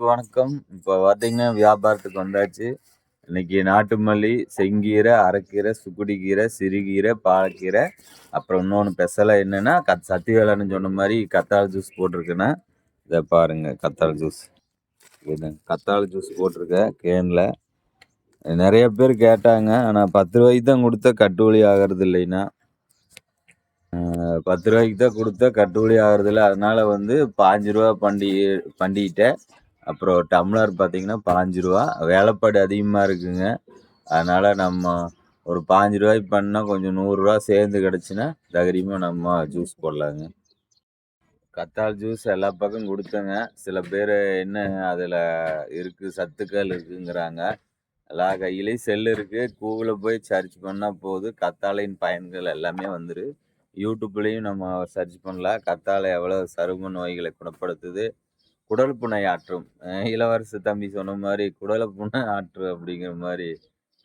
வணக்கம். இப்போ பார்த்தீங்கன்னா வியாபாரத்துக்கு வந்தாச்சு. இன்னைக்கு நாட்டு மல்லி செங்கீரை அரைக்கீரை சுக்குடி கீரை சிறுகீரை பாலக்கீரை அப்புறம் இன்னொன்று ஸ்பெஷலாக என்னென்னா கத் சத்தி வேலைன்னு சொன்ன மாதிரி கத்தாழை ஜூஸ் போட்டிருக்கேன்னா இதை பாருங்கள் கத்தாழை ஜூஸ் இது கத்தாழை ஜூஸ் போட்டிருக்கேன் கேனில். நிறைய பேர் கேட்டாங்க ஆனால் பத்து ரூபாய்க்கு தான் கொடுத்தா கட்டுவலி ஆகிறது இல்லைன்னா. பத்து ரூபாய்க்கு தான் கொடுத்தா கட்டுவலி ஆகிறதில்ல அதனால் வந்து பாஞ்சு ரூபா பண்டி பண்டிகிட்டேன் அப்புறம் டம்ளர் பார்த்தீங்கன்னா பாஞ்சு ரூபா. வேலைப்பாடு அதிகமாக இருக்குங்க. அதனால் நம்ம ஒரு பாஞ்சு ரூபாய்க்கு பண்ணால் கொஞ்சம் நூறுரூவா சேர்ந்து கிடச்சின்னா தைரியமாக நம்ம ஜூஸ் போடலாங்க. கத்தாழ் ஜூஸ் எல்லா பக்கம் கொடுத்தங்க. சில பேர் என்ன அதில் இருக்குது சத்துக்கள் இருக்குங்கிறாங்க. எல்லா கையிலையும் செல் இருக்குது கூகுளில் போய் சர்ச் பண்ணால் போதும் கத்தாழையின் பயன்கள் எல்லாமே வந்துரு. யூடியூப்லேயும் நம்ம சர்ச் பண்ணலாம். கத்தாழை எவ்வளோ சரும நோய்களை குணப்படுத்துது. குடல் புண்ணை ஆற்றும் இளவரசு தம்பி சொன்ன மாதிரி குடலை புண்ணை ஆற்று அப்படிங்கிற மாதிரி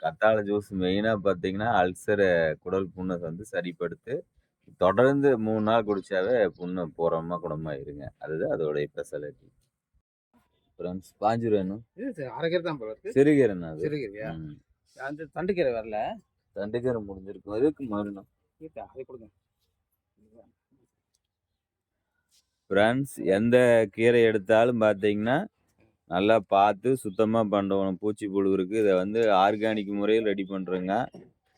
கத்தாழை ஜூஸ் மெயினாக பார்த்தீங்கன்னா அல்சரை குடல் புண்ணை வந்து சரிப்படுத்து தொடர்ந்து மூணு நாள் குடிச்சாவே புண்ணு பூரமாக குணமாயிருங்க அதுதான் அதோடைய ஸ்பெஷாலிட்டி ஃப்ரெண்ட்ஸ் பாஞ்சு சரி, அரைக்கீரை தான் சிறுகீரைண்ணா அது? சிறுகீரையா. அந்த தண்டுக்கீரை வரல? தண்டுக்கீரை முடிஞ்சிருக்கும். அதுக்கு மறுநாள்? அதை கொடுங்க. ஃப்ரெண்ட்ஸ் எந்த கீரை எடுத்தாலும் பார்த்தீங்கன்னா நல்லா பார்த்து சுத்தமாக பண்ணணும். பூச்சி புழு இருக்குது இதை வந்து ஆர்கானிக் முறையில் ரெடி பண்ணுறோங்க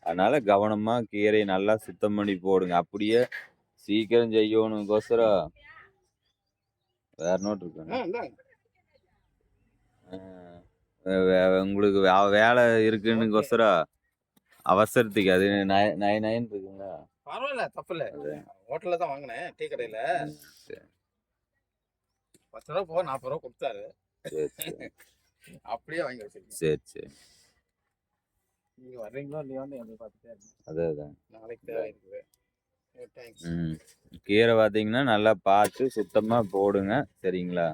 அதனால் கவனமாக கீரையை நல்லா சுத்தம் பண்ணி போடுங்க. அப்படியே சீக்கிரம் செய்யணுங்கோசரம். வேற நோட் இருக்குங்க உங்களுக்கு வேலை இருக்குன்னுக்கோசரம் அவசரத்துக்கு அது நய நய நயன் இருக்குங்களா? பரவாயில்ல தப்பு இல்ல. ஹோட்டல்ல தான் வாங்கினேன் டீ கடையில. பத்து ரூபா போக நாற்பது ரூபா கொடுத்தாரு அப்படியே வாங்கி வச்சிருக்கேன். சரி சரி. நீங்க வர்றீங்களோ இல்லையோ வந்து என்னை பார்த்துட்டே அதான் நாளைக்கு தேவை இருக்குது கீரை பார்த்தீங்கன்னா நல்லா பார்த்து சுத்தமாக போடுங்க. சரிங்களா?